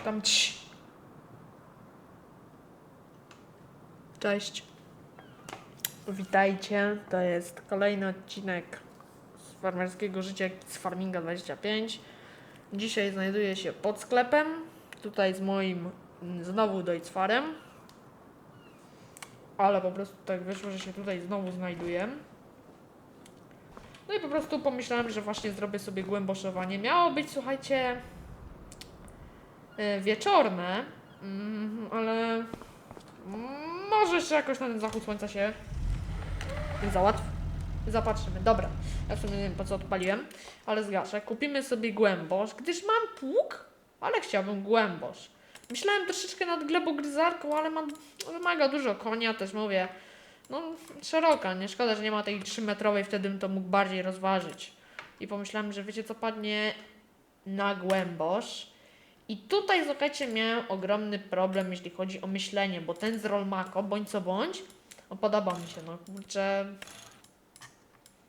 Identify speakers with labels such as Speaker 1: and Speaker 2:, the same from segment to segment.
Speaker 1: tam ci. Cześć. Witajcie. To jest kolejny odcinek z farmerskiego życia z Farminga 25. Dzisiaj znajduję się pod sklepem. Tutaj z moim znowu Deutzfarem. Ale po prostu tak wyszło, że się tutaj znowu znajduję. No i po prostu pomyślałem, że właśnie zrobię sobie głęboszowanie. Miało być, słuchajcie, wieczorne, mm, ale może jeszcze jakoś na ten zachód słońca się załatw. Zapatrzymy. Dobra, ja w sumie nie wiem po co odpaliłem, ale zgaszę. Kupimy sobie głębosz, gdyż mam pług, ale chciałbym głębosz. Myślałem troszeczkę nad glebogryzarką, ale mam, wymaga dużo konia, też mówię. No, szeroka, nie szkoda, że nie ma tej 3-metrowej, wtedy bym to mógł bardziej rozważyć. I pomyślałem, że wiecie co padnie na głębosz. I tutaj, słuchajcie, miałem ogromny problem, jeśli chodzi o myślenie, bo ten z Rolmako, bądź co bądź, no podoba mi się, no kurczę.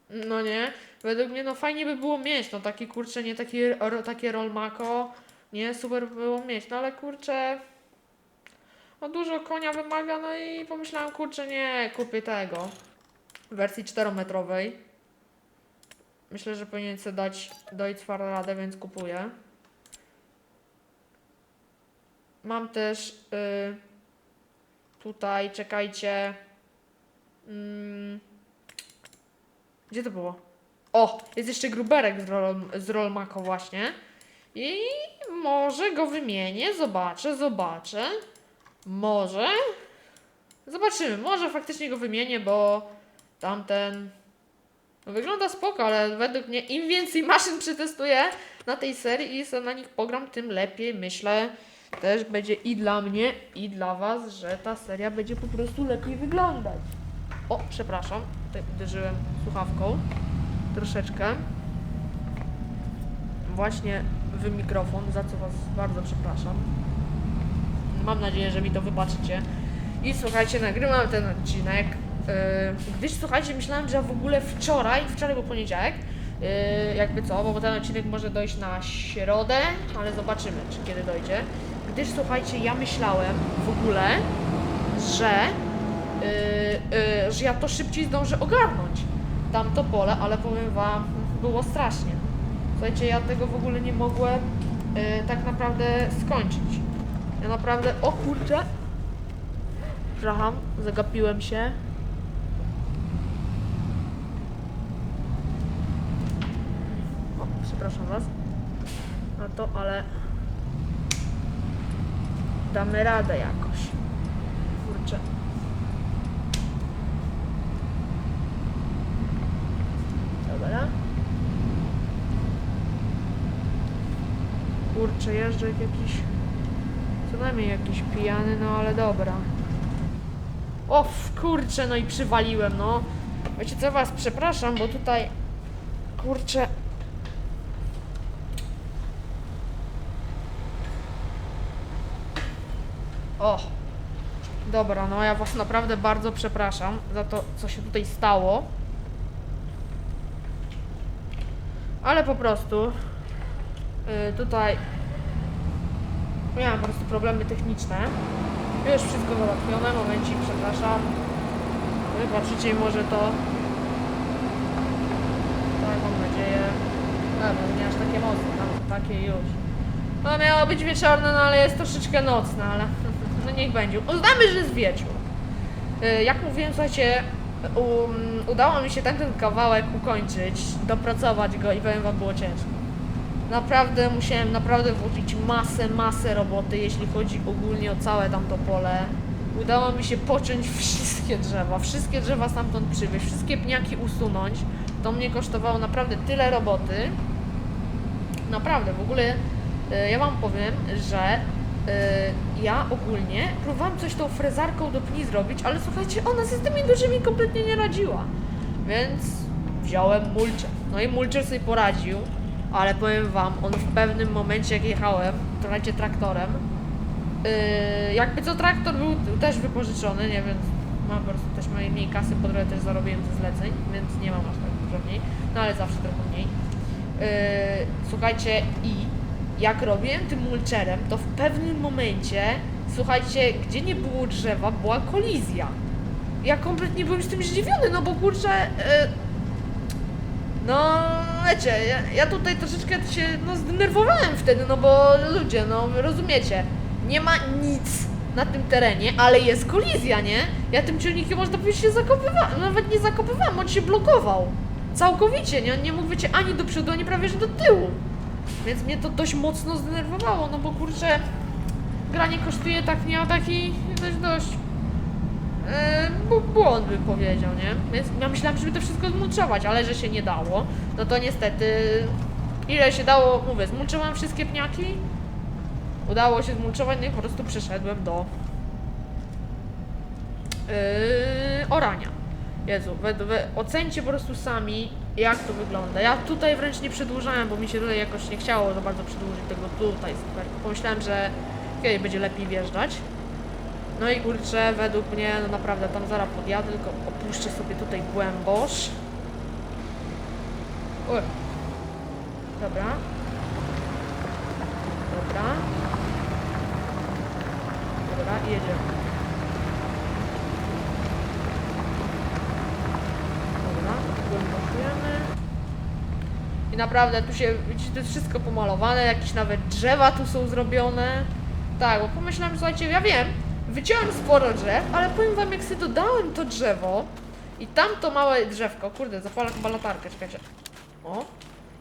Speaker 1: No nie, według mnie no fajnie by było mieć, no taki kurczę, nie taki, ro, takie Rolmako, nie, super by było mieć, no ale kurczę, no dużo konia wymaga, no i pomyślałem, kurczę, nie, kupię tego, w wersji 4-metrowej. Myślę, że powinien sobie dać Deutz radę, więc kupuję. Mam też y, tutaj, czekajcie. Mm, gdzie to było? O, jest jeszcze gruberek z, rol, z Rolmako właśnie. I może go wymienię, zobaczę, zobaczę. Może. Zobaczymy, może faktycznie go wymienię, bo tamten no wygląda spoko, ale według mnie im więcej maszyn przetestuję na tej serii i sobie na nich pogram, tym lepiej myślę. Też będzie i dla mnie, i dla was, że ta seria będzie po prostu lepiej wyglądać. O, przepraszam, tutaj uderzyłem słuchawką troszeczkę. Właśnie w mikrofon, za co was bardzo przepraszam. Mam nadzieję, że mi to wybaczycie. I słuchajcie, nagrywam ten odcinek. Yy, gdyż słuchajcie, myślałem, że w ogóle wczoraj, wczoraj był poniedziałek, yy, jakby co, bo ten odcinek może dojść na środę, ale zobaczymy, czy kiedy dojdzie. Gdyż słuchajcie, ja myślałem w ogóle, że, yy, yy, że ja to szybciej zdążę ogarnąć, tamto pole, ale powiem wam, było strasznie. Słuchajcie, ja tego w ogóle nie mogłem yy, tak naprawdę skończyć. Ja naprawdę, o kurczę, przepraszam, zagapiłem się. O, przepraszam was. No to, ale damy radę jakoś. Kurczę. Dobra. Kurczę, jeżdżę jak jakiś... Co najmniej jakiś pijany, no ale dobra. O, kurczę, no i przywaliłem, no. Wiecie co, was przepraszam, bo tutaj... Kurczę... O! Dobra, no ja was naprawdę bardzo przepraszam za to, co się tutaj stało. Ale po prostu... y, tutaj... Miałem po prostu problemy techniczne. Już wszystko załatwione, momencik, przepraszam. Wybaczycie może to. Tak, mam nadzieję. Dobra, nie aż takie mocne, tam to takie już. No miało być wieczorne, no ale jest troszeczkę nocne, ale no niech będzie. Uznamy, że jest wieczór. Y, Jak mówiłem, słuchajcie, um, udało mi się ten, ten kawałek ukończyć, dopracować go i powiem wam, było ciężko. Naprawdę musiałem naprawdę włożyć masę, masę roboty, jeśli chodzi ogólnie o całe tamto pole. Udało mi się pociąć wszystkie drzewa, wszystkie drzewa stamtąd przywieźć, wszystkie pniaki usunąć. To mnie kosztowało naprawdę tyle roboty. Naprawdę, w ogóle e, ja wam powiem, że e, ja ogólnie próbowałam coś tą frezarką do pni zrobić, ale słuchajcie, ona z tymi dużymi kompletnie nie radziła. Więc wziąłem mulcher. No i mulcher sobie poradził, ale powiem wam, on w pewnym momencie jak jechałem, słuchajcie, traktorem, yy, jakby co traktor był też wypożyczony, nie wiem, mam po prostu też mniej, mniej kasy, po drodze też zarobiłem ze zleceń, więc nie mam aż tak dużo mniej, no ale zawsze trochę mniej. Yy, słuchajcie, i jak robiłem tym mulcherem, to w pewnym momencie, słuchajcie, gdzie nie było drzewa, była kolizja. Ja kompletnie byłem z tym zdziwiony, no bo kurczę, e, no wiecie, ja, ja tutaj troszeczkę się no, zdenerwowałem wtedy, no bo ludzie, no rozumiecie, nie ma nic na tym terenie, ale jest kolizja, nie? Ja tym czujnikiem można powiedzieć się zakopywałem, nawet nie zakopywałem, on się blokował. Całkowicie, nie, nie mógł wiecie ani do przodu, ani prawie że do tyłu. Więc mnie to dość mocno zdenerwowało, no bo kurczę, granie kosztuje tak nie, a taki dość dość bu- błąd bym powiedział, nie? Więc ja myślałam, żeby to wszystko zmulczować, ale że się nie dało, no to niestety ile się dało, mówię, zmulczowałem wszystkie pniaki, udało się zmulczować, no i po prostu przeszedłem do yy, orania. Jezu, we, we, ocencie po prostu sami, jak to wygląda. Ja tutaj wręcz nie przedłużałem, bo mi się tutaj jakoś nie chciało za bardzo przedłużyć tego tutaj super. Pomyślałem, że kiedyś będzie lepiej wjeżdżać. No i kurczę, według mnie, no naprawdę tam zaraz podjadę, tylko opuszczę sobie tutaj głębosz. Oj. Dobra. Dobra. Dobra, jedziemy. Dobra, głęboszujemy. I naprawdę tu się, widzicie, to jest wszystko pomalowane, jakieś nawet drzewa tu są zrobione. Tak, bo pomyślałem, słuchajcie, ja wiem, wyciąłem sporo drzew, ale powiem wam, jak sobie dodałem to drzewo i tamto małe drzewko, kurde, zapala chyba latarkę, czekajcie. O,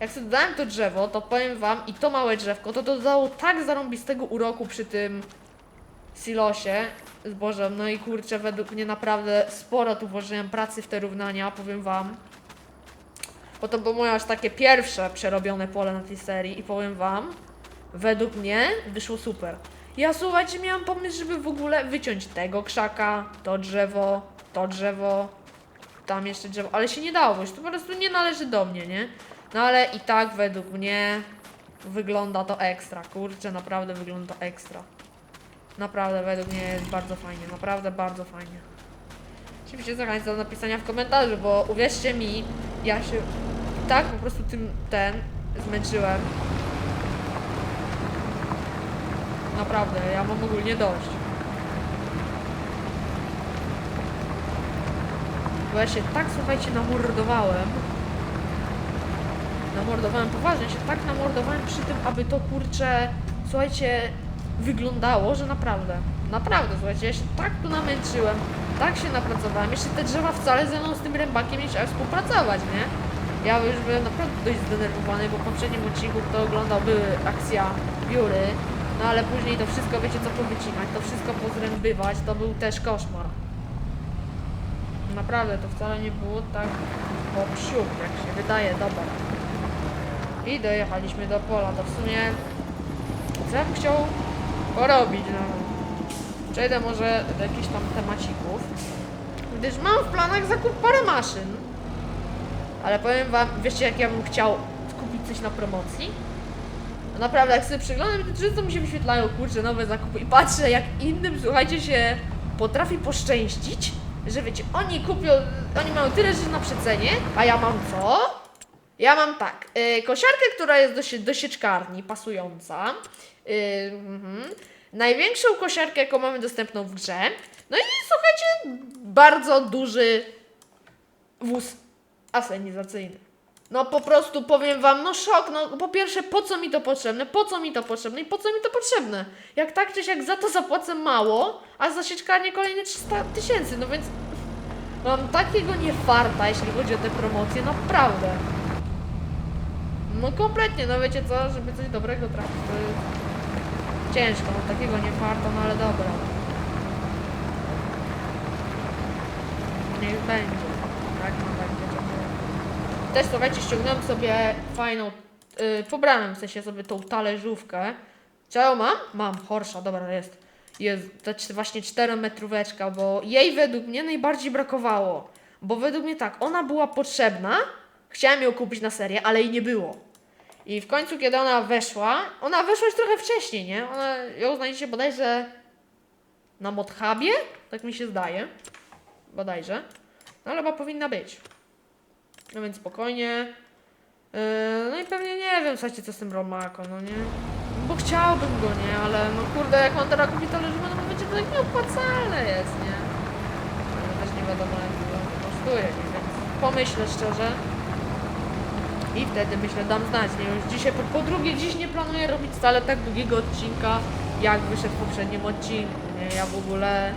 Speaker 1: jak sobie dodałem to drzewo, to powiem wam, i to małe drzewko, to dodało tak zarąbistego uroku przy tym silosie zbożem, no i kurczę, według mnie naprawdę sporo tu włożyłem pracy w te równania, powiem wam. Bo to było moje aż takie pierwsze przerobione pole na tej serii i powiem wam, według mnie wyszło super. Ja słuchajcie, miałam pomysł, żeby w ogóle wyciąć tego krzaka, to drzewo, to drzewo, tam jeszcze drzewo, ale się nie dało, bo to po prostu nie należy do mnie, nie? No ale i tak według mnie wygląda to ekstra, kurczę, naprawdę wygląda to ekstra. Naprawdę według mnie jest bardzo fajnie, naprawdę bardzo fajnie. Oczywiście zachęcam do napisania w komentarzu, bo uwierzcie mi, ja się tak po prostu tym ten zmęczyłem. Naprawdę, ja mam ogólnie dość. Bo ja się tak, słuchajcie, namordowałem. Namordowałem, poważnie się tak namordowałem przy tym, aby to kurcze, słuchajcie, wyglądało, że naprawdę, naprawdę, słuchajcie, ja się tak tu namęczyłem, tak się napracowałem, jeszcze te drzewa wcale ze mną z tym rębakiem nie chciały współpracować, nie? Ja już byłem naprawdę dość zdenerwowany, bo w poprzednim odcinku, kto oglądał, były akcja biury, no ale później to wszystko, wiecie co powycinać, to wszystko pozrębywać, to był też koszmar. Naprawdę, to wcale nie było tak po psiu, jak się wydaje, dobra. I dojechaliśmy do pola, to w sumie co ja bym chciał porobić, no. Przejdę może do jakichś tam temacików, gdyż mam w planach zakup parę maszyn. Ale powiem wam, wiecie jak ja bym chciał kupić coś na promocji? No naprawdę, jak sobie przyglądam, to często mi się wyświetlają, kurczę, nowe zakupy i patrzę, jak innym, słuchajcie, się potrafi poszczęścić, że wiecie, oni kupią, oni mają tyle rzeczy na przecenie, a ja mam co? Ja mam tak, y, kosiarkę, która jest do, do sieczkarni, pasująca. Y, mhm. Największą kosiarkę, jaką mamy dostępną w grze. No i słuchajcie, bardzo duży wóz asenizacyjny. No po prostu powiem wam, no szok, no po pierwsze po co mi to potrzebne, po co mi to potrzebne i po co mi to potrzebne? Jak tak czy siak za to zapłacę mało, a za sieczkarnię kolejne 300 tysięcy, no więc mam takiego niefarta, jeśli chodzi o te promocje, naprawdę. No kompletnie, no wiecie co, żeby coś dobrego trafić, to jest ciężko, no takiego niefarta, no ale dobra. Niech będzie, tak ma będzie. Też słuchajcie, ściągnąłem sobie fajną, yy, pobrałem w sensie sobie tą talerzówkę. Co ja mam? Mam, Horsza, dobra, jest. Jest cz- właśnie 4 metróweczka, bo jej według mnie najbardziej brakowało. Bo według mnie tak, ona była potrzebna, chciałem ją kupić na serię, ale jej nie było. I w końcu, kiedy ona weszła, ona weszła już trochę wcześniej, nie? Ona, ją znajdziecie bodajże na Modhubie, tak mi się zdaje. Bodajże. No ale chyba powinna być. No więc spokojnie. Yy, no i pewnie nie wiem, słuchajcie, co z tym Romako, no nie? bo chciałbym go, nie? Ale no kurde, jak mam teraz kupić talerzymy, no wiecie, to tak nieopłacalne jest, nie? Ale też nie wiadomo, jak to kosztuje, więc pomyślę szczerze. I wtedy myślę, dam znać, nie? Już dzisiaj, po, po drugie, dziś nie planuję robić wcale tak długiego odcinka, jak wyszedł w poprzednim odcinku, nie? Ja w ogóle...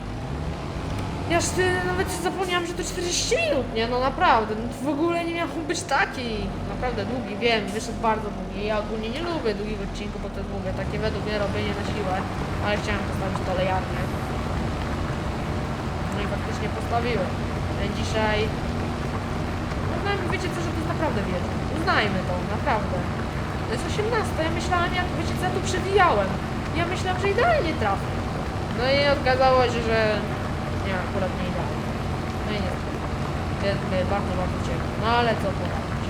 Speaker 1: Ja już ty, nawet zapomniałam, że to 40 minut, nie? No naprawdę, no w ogóle nie miał być taki. Naprawdę długi, wiem, wyszedł bardzo długi. Ja ogólnie nie lubię długich odcinków, bo to mówię, takie według mnie robienie na siłę, ale chciałem postawić kolejarnię. No i faktycznie postawiłem. Dzisiaj... Uznajmy, wiecie co, że to jest naprawdę wieczór. Uznajmy to, naprawdę. To jest 18, ja myślałam, jak, wiecie co, ja tu przewijałem. Ja myślałam, że idealnie trafię. No i okazało się, że nie, akurat nie idealnie. No i nie. Mnie bardzo, bardzo ciekawe. No ale co poradzić.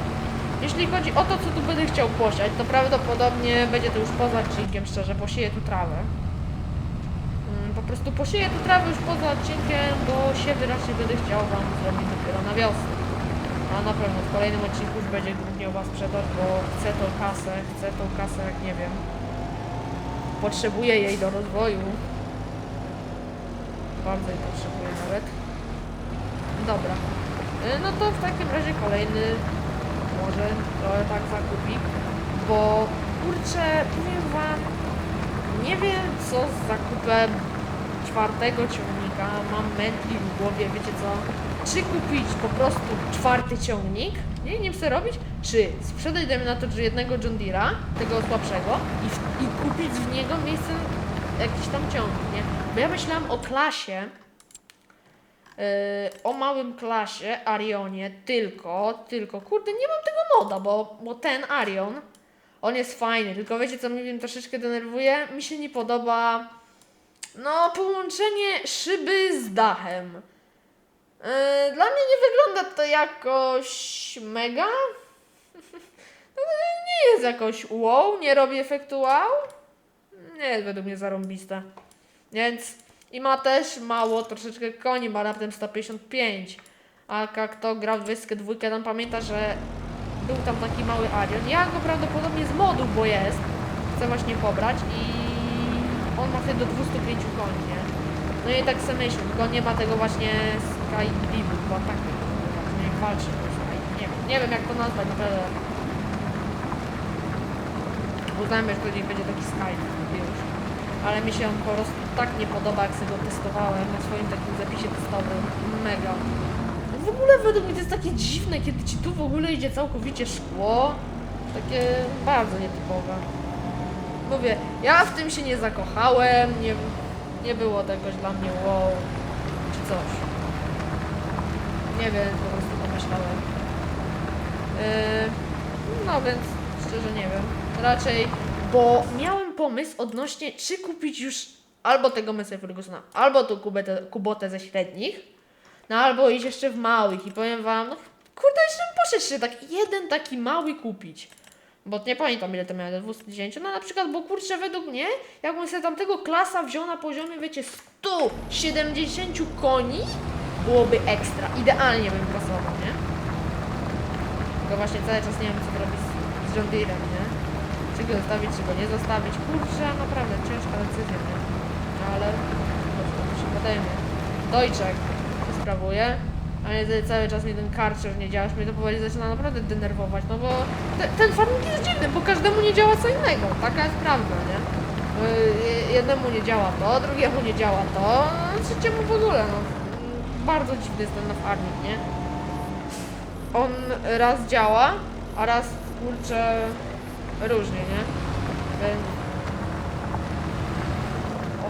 Speaker 1: Jeśli chodzi o to, co tu będę chciał posiać, to prawdopodobnie będzie to już poza odcinkiem, szczerze, posieję tu trawę. Mm, Po prostu posieję tu trawę już poza odcinkiem, bo siewy raczej będę chciał Wam zrobić dopiero na wiosnę. A na pewno w kolejnym odcinku już będzie głównie u Was przetarg, bo chcę tą kasę, chcę tą kasę jak nie wiem. Potrzebuję jej do rozwoju. Bardzo jej potrzebuję nawet. Dobra. Y, No to w takim razie kolejny może trochę tak zakupik, bo kurczę, powiem wam, nie wiem co z zakupem czwartego ciągnika, mam mętlik w głowie, wiecie co, czy kupić po prostu czwarty ciągnik, nie, nie co robić, czy sprzedać dajmy na to, że jednego John Deere'a, tego słabszego i, i kupić w niego miejsce jakiś tam ciągnik, nie, bo ja myślałam o klasie, Yy, o małym klasie, Arionie, tylko, tylko, kurde, nie mam tego moda, bo, bo ten Arion, on jest fajny, tylko wiecie co mnie troszeczkę denerwuje? Mi się nie podoba, no, połączenie szyby z dachem. Yy, dla mnie nie wygląda to jakoś mega. No, nie jest jakoś wow, nie robi efektu wow. Nie jest według mnie zarąbiste. Więc i ma też mało troszeczkę koni, ma raptem 155. A jak kto gra w Wyskę dwójkę, tam pamięta, że był tam taki mały Arion. Ja go prawdopodobnie z modów, bo jest. Chcę właśnie pobrać i on ma wtedy do 205 koni, nie? No i tak sobie myślę, tylko nie ma tego właśnie Sky Divu, bo tak nie walczy. Nie wiem, nie wiem jak to nazwać, naprawdę. Uznajmy, że to nie będzie taki Sky już ale mi się po prostu tak nie podoba, jak sobie go testowałem na swoim takim zapisie testowym. Mega. W ogóle według mnie to jest takie dziwne, kiedy ci tu w ogóle idzie całkowicie szkło. Takie bardzo nietypowe. Mówię, ja w tym się nie zakochałem, nie, nie było tegoś dla mnie wow, czy coś. Nie wiem, po prostu pomyślałem. Yy, no więc, szczerze nie wiem. Raczej bo miałem pomysł odnośnie, czy kupić już albo tego Messi Fergusona, albo tą kubetę, kubotę ze średnich, no albo iść jeszcze w małych i powiem wam, no kurde, jeszcze bym poszedł jeszcze tak jeden taki mały kupić. Bo nie pamiętam ile to miałem, 210, no na przykład, bo kurczę, według mnie, jakbym sobie tamtego klasa wziął na poziomie, wiecie, 170 koni, byłoby ekstra, idealnie bym pasował, nie? Tylko właśnie cały czas nie wiem, co zrobić z, John Deere'em, nie? Czy go zostawić, czy go nie zostawić. Kurczę, naprawdę ciężka decyzja, nie? No ale to się podejmie. Dojczek sprawuje, a nie cały czas mi ten karczer nie działa, mnie to powoli zaczyna naprawdę denerwować, no bo te, ten farming jest dziwny, bo każdemu nie działa co innego, taka jest prawda, nie? Jednemu nie działa to, drugiemu nie działa to, a trzeciemu w ogóle, no. Bardzo dziwny jest ten farming, nie? On raz działa, a raz kurczę różnie, nie? O.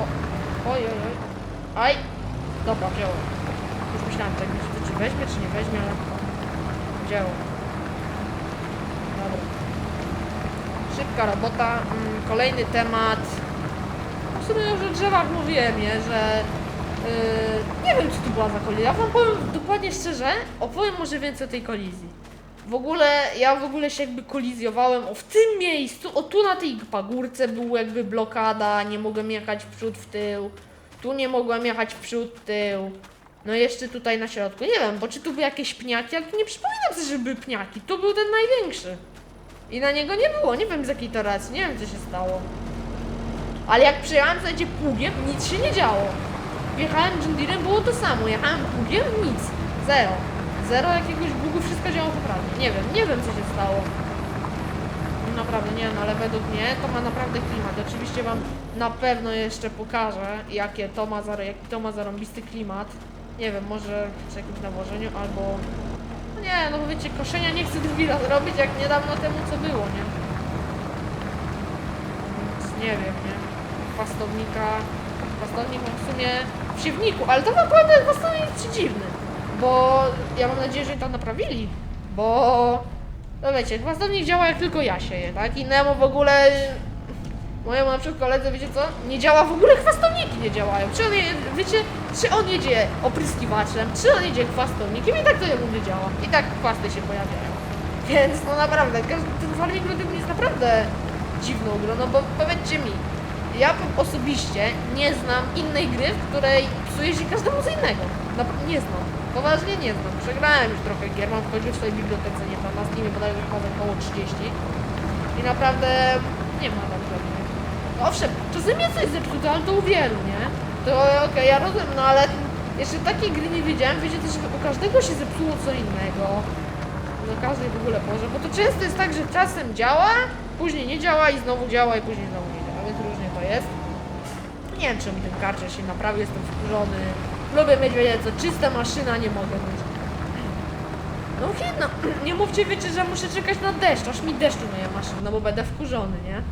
Speaker 1: O. Oj, oj, oj. Aj! Dobra, wziąłem. Już myślałem tak, czy, weźmie, czy nie weźmie, ale... Wzięło. Dobra. Szybka robota. Mm, Kolejny temat. W sumie już o drzewach mówiłem, nie? Że... Yy, nie wiem, czy tu była za kolizja. Ja wam powiem dokładnie szczerze, opowiem może więcej o tej kolizji. W ogóle, ja w ogóle się jakby kolizjowałem o w tym miejscu, o tu na tej pagórce był jakby blokada, nie mogłem jechać w przód, w tył. Tu nie mogłem jechać w przód, w tył. No jeszcze tutaj na środku, nie wiem, bo czy tu były jakieś pniaki, ale nie przypominam sobie, że były pniaki. Tu był ten największy. I na niego nie było, nie wiem z jakiej to racji, nie wiem co się stało. Ale jak przyjechałem, słuchajcie, pługiem, nic się nie działo. Wjechałem John Deerem, było to samo. Jechałem pługiem, nic. Zero. Zero jakiegoś bugu, wszystko działało poprawnie. Nie wiem, nie wiem co się stało. Naprawdę nie no, ale według mnie to ma naprawdę klimat. Oczywiście wam na pewno jeszcze pokażę, jakie to ma za, jaki to ma zarąbisty klimat. Nie wiem, może przy jakimś nawożeniu albo... No nie, no bo wiecie, koszenia nie chcę drugi raz robić, jak niedawno temu co było, nie? Więc nie wiem, nie? Chwastownika... Chwastownik mam w sumie w siewniku, ale to ten chwastownik jest dziwny. Bo ja mam nadzieję, że to naprawili. Bo... No wiecie, chwastownik działa jak tylko ja sieję, tak? Innemu w ogóle... Mojemu na przykład koledze, wiecie co? Nie działa w ogóle, chwastowniki nie działają. Czy on, je, wiecie, czy on jedzie opryskiwaczem, czy on jedzie chwastownikiem i tak to jemu nie działa. I tak chwasty się pojawiają. Więc no naprawdę, ten farming według mnie jest naprawdę dziwną grą, no bo powiedzcie mi, ja osobiście nie znam innej gry, w której psuje się każdemu co innego. Nie znam. Poważnie nie znam. Przegrałem już trochę gier, mam końcu w swojej bibliotece, nie tam na Steamie bodajże chyba około 30. I naprawdę nie ma tam żadnych. No owszem, czasem jest coś zepsute, ale to u wielu, nie? To okej, ja rozumiem, no ale jeszcze takiej gry nie wiedziałem, wiecie też, u każdego się zepsuło co innego. Do każdej w ogóle porze, bo to często jest tak, że czasem działa, później nie działa i znowu działa i później znowu nie działa, więc różnie to jest. Nie wiem, czy mi ten karczer się naprawił, jestem wkurzony. Lubię mieć, wiecie co, czysta maszyna, nie mogę mieć. No hit, no, nie mówcie, wiecie, że muszę czekać na deszcz, aż mi deszczu nie maszyna, no bo będę wkurzony, nie?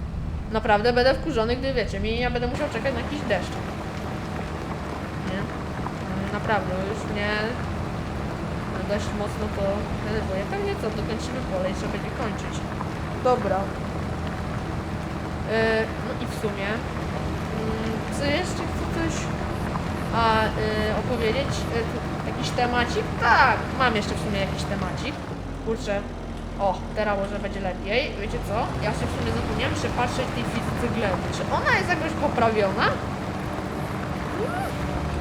Speaker 1: Naprawdę będę wkurzony, gdy wiecie, mi ja będę musiał czekać na jakiś deszcz. Nie? Mm, Naprawdę, już mnie dość mocno to denerwuje. Pewnie co, dokończymy pole i trzeba będzie kończyć. Dobra. Yy, no i w sumie, mm, co jeszcze chcę coś a, yy, opowiedzieć? Tu jakiś temacik? Tak, mam jeszcze w sumie jakiś temacik. Kurczę, o, teraz może będzie lepiej. Wiecie co? Ja się w sumie zapomniałem przepatrzeć tej fizyce gleby. Czy ona jest jakoś poprawiona?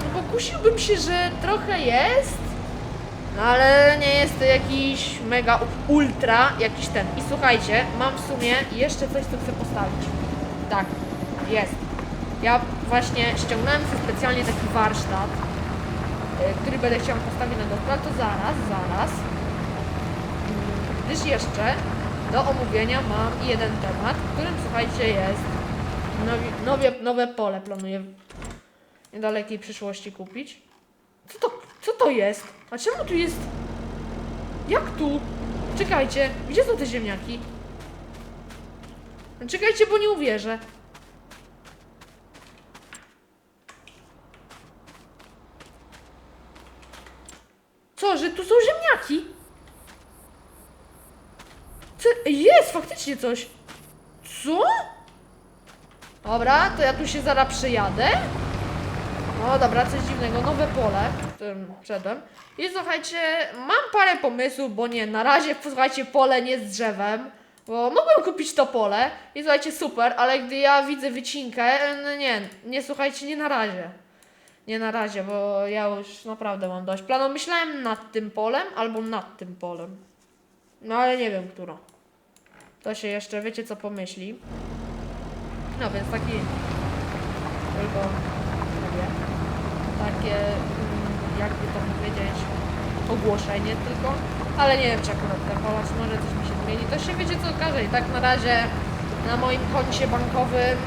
Speaker 1: No bo kusiłbym się, że trochę jest. No ale nie jest to jakiś mega ultra jakiś ten. I słuchajcie, mam w sumie jeszcze coś, co chcę postawić. Tak, jest. Ja właśnie ściągnąłem sobie specjalnie taki warsztat, y, który będę chciał postawić na dostawę, to zaraz, zaraz. Mm, Gdyż jeszcze do omówienia mam jeden temat, którym słuchajcie jest nowi, nowe, nowe pole planuję w niedalekiej przyszłości kupić. Co to, co to jest? A czemu tu jest... Jak tu? Czekajcie, gdzie są te ziemniaki? Czekajcie, bo nie uwierzę. Co, że tu są ziemniaki? Co? Jest, faktycznie coś. Co? Dobra, to ja tu się zaraz przyjadę. No dobra, coś dziwnego, nowe pole, którym wszedłem. I słuchajcie, mam parę pomysłów, bo nie, na razie, słuchajcie, pole nie z drzewem, bo mogłem kupić to pole i słuchajcie, super, ale gdy ja widzę wycinkę, no nie, nie, słuchajcie, nie na razie. Nie na razie, bo ja już naprawdę mam dość planu. Myślałem nad tym polem albo nad tym polem. No ale nie wiem, którą. To się jeszcze, wiecie co pomyśli. No więc taki tylko mówię, takie mm, jakby to powiedzieć ogłoszenie tylko, ale nie wiem czy akurat ten czy może coś mi się zmieni, to się wiecie co okaże i tak na razie na moim koncie bankowym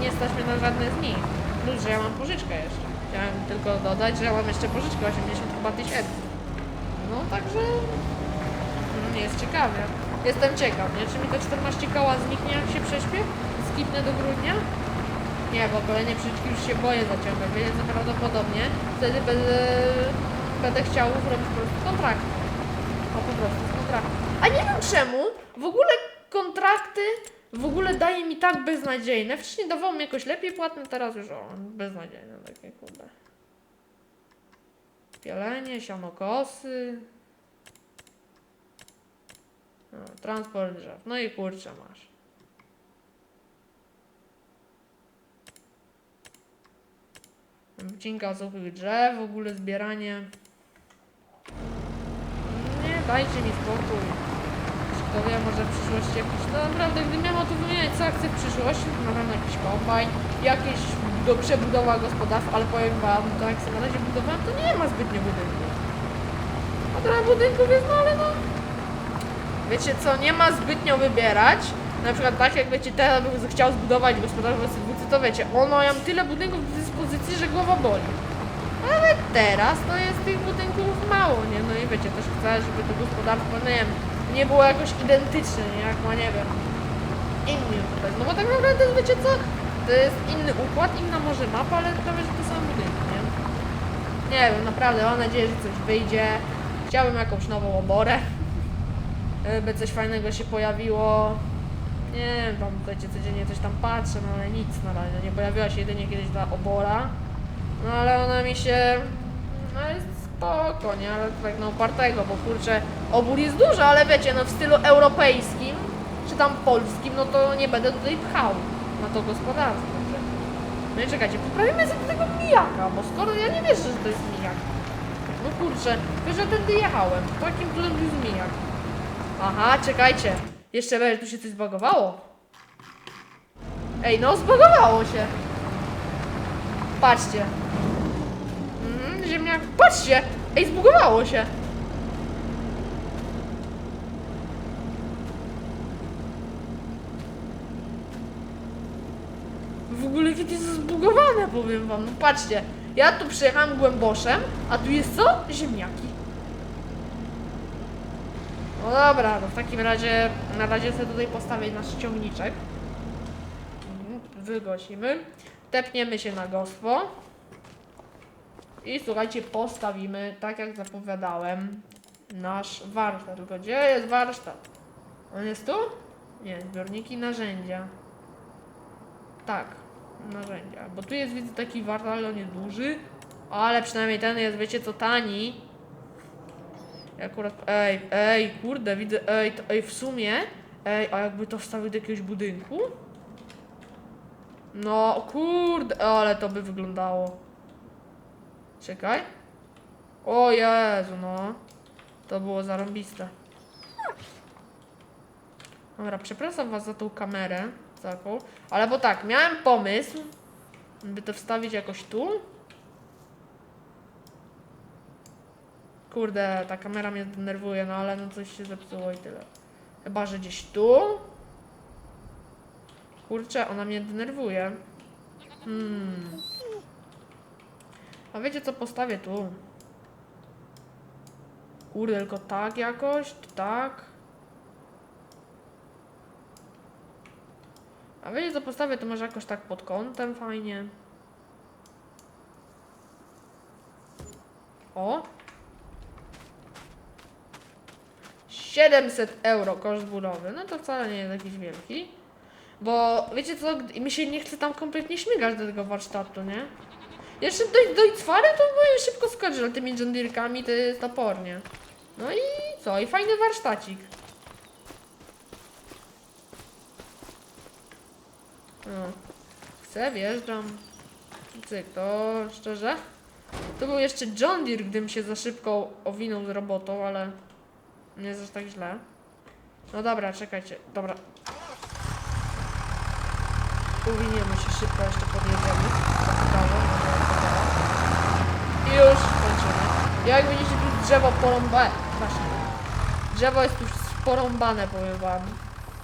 Speaker 1: nie stać mnie na żadne z nich, plus że ja mam pożyczkę jeszcze, chciałem tylko dodać, że mam jeszcze pożyczkę 80 chyba tysięcy, no także no, nie jest ciekawie. Jestem ciekaw, nie? Czy mi to 14 koła zniknie jak się prześpię? Skipnę do grudnia? Nie, bo kolejne przyczki już się boję zaciągać, więc prawdopodobnie wtedy będę, będę chciał zrobić po prostu kontrakt. O, po prostu z kontraktu. A nie wiem czemu, w ogóle kontrakty w ogóle daje mi tak beznadziejne. Wcześniej dawało mi jakoś lepiej płatne, teraz już o, beznadziejne takie kurde. Pielenie, sianokosy. No, transport drzew. No i kurczę masz. Wycinka suchych drzew, w ogóle zbieranie. Nie, dajcie mi spokój. Kto wie, może w przyszłości jakiś, no naprawdę, gdybym miał to wymieniać, co chcę w przyszłości, to na pewno jakiś kombajn, jakieś do przebudowa gospodarstw, ale powiem wam, to jak sobie na razie budowałem, to nie ma zbytnio budynków. A trochę budynków jest, no ale no... Wiecie co, nie ma zbytnio wybierać, na przykład tak jak wiecie, teraz bym chciał zbudować gospodarstwo Sylwucy, to wiecie, ono mam tyle budynków do dyspozycji, że głowa boli. Ale teraz to jest tych budynków mało, nie? No i wiecie, też chcę, żeby to gospodarstwo, no nie wiem, nie było jakoś identyczne, nie? Jak ma, nie wiem, inni tutaj. No bo tak naprawdę, wiecie co, to jest inny układ, inna może mapa, ale prawie, że to same budynki, nie? Nie wiem, naprawdę, mam nadzieję, że coś wyjdzie. Chciałbym jakąś nową oborę, by coś fajnego się pojawiło. Nie wiem, tam wiecie, codziennie coś tam patrzę, no ale nic na razie. Nie pojawiła się jedynie kiedyś ta obora. No ale ona mi się... No jest spoko, nie? Ale tak na upartego, bo kurczę, obór jest duży, ale wiecie, no w stylu europejskim, czy tam polskim, no to nie będę tutaj pchał na to gospodarstwo. No i czekajcie, poprawimy sobie tego mijaka, bo skoro ja nie wierzę, że to jest mijak. No kurczę, wiesz, że tędy jechałem, takim cudem był mijak. Aha, czekajcie, jeszcze będzie, tu się coś zbagowało. Ej, no zbagowało się. Patrzcie. Ziemniak. Patrzcie! Ej, zbugowało się. W ogóle to jest zbugowane, powiem wam. No patrzcie. Ja tu przyjechałem głęboszem, a tu jest co? Ziemniaki. No dobra, no w takim razie na razie sobie tutaj postawię nasz ciągniczek. Mhm, Wygosimy. Tepniemy się na gospo. I słuchajcie, postawimy, tak jak zapowiadałem, nasz warsztat. Tylko gdzie jest warsztat? On jest tu? Nie, zbiorniki narzędzia. Tak, narzędzia. Bo tu jest widzę taki warsztat, ale on jest duży. Ale przynajmniej ten jest, wiecie co, tani. I Akurat, ej, ej, kurde, widzę, ej, to, ej, w sumie, ej, a jakby to wstawił do jakiegoś budynku? No, kurde, ale to by wyglądało. Czekaj. O Jezu, no. To było zarąbiste. Dobra, przepraszam was za tą kamerę. Taką. Ale bo tak, miałem pomysł, by to wstawić jakoś tu. Kurde, ta kamera mnie denerwuje, no ale no coś się zepsuło i tyle. Chyba, że gdzieś tu. Kurczę, ona mnie denerwuje. Hmm. A wiecie co postawię tu? Kurde, tylko tak jakoś, tak? A wiecie co postawię, to może jakoś tak pod kątem fajnie. O! 700 euro koszt budowy, no to wcale nie jest jakiś wielki. Bo wiecie co, mi się nie chce tam kompletnie śmigać do tego warsztatu, nie? Jeszcze do, do Icfary to byłem szybko skoczyć, ale tymi John to jest topornie. No i co? I fajny warsztacik. No. Chcę, wjeżdżam. Cyk, to szczerze. To był jeszcze John Deere, gdym się za szybko owinął z robotą, ale nie jest aż tak źle. No dobra, czekajcie. Dobra. Uwiniemy się szybko, jeszcze podjedziemy. Prawo, może jak to działa. I już kończymy. Jak widzicie, tu drzewo porąbane. Właśnie. Drzewo jest tu porąbane, powiem wam.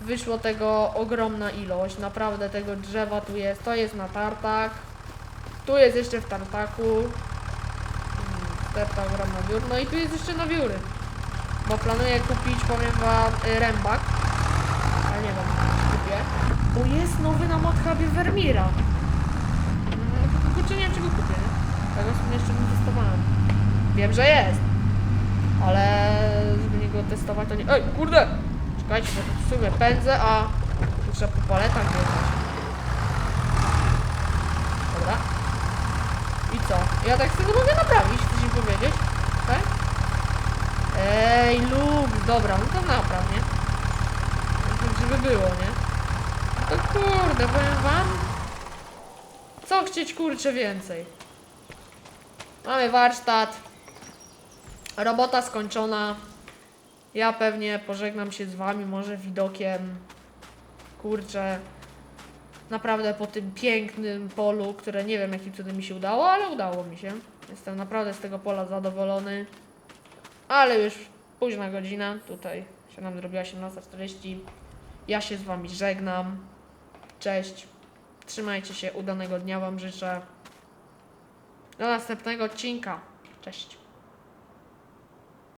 Speaker 1: Wyszło tego ogromna ilość. Naprawdę tego drzewa tu jest. To jest na tartak. Tu jest jeszcze w tartaku. Mm, Stepta ogromna wiór. No i tu jest jeszcze na wióry. Bo planuję kupić, powiem wam, y, rębak. Ale nie wiem, czy kupię. Bo jest nowy na Modhubie Vermira. Mm, tylko kurczę, nie wiem, czy go kupię? Tego w sumie jeszcze nie testowałem. Wiem, że jest. Ale żeby nie go testować, to nie... Ej, kurde! Czekajcie, bo w sumie pędzę, a trzeba po paletach. Dobra. I co? Ja tak sobie mogę naprawić, chcesz mi powiedzieć? Tak? Ej, lub, dobra, no to napraw, nie? Tak, żeby było, nie? To kurde, powiem wam. Co chcieć kurczę więcej? Mamy warsztat. Robota skończona. Ja pewnie pożegnam się z wami, może widokiem. Kurczę. Naprawdę po tym pięknym polu, które nie wiem jakim cudem mi się udało, ale udało mi się. Jestem naprawdę z tego pola zadowolony. Ale już późna godzina, tutaj się nam zrobiła 17.40. Ja się z wami żegnam. Cześć. Trzymajcie się, udanego dnia wam życzę. Do następnego odcinka. Cześć.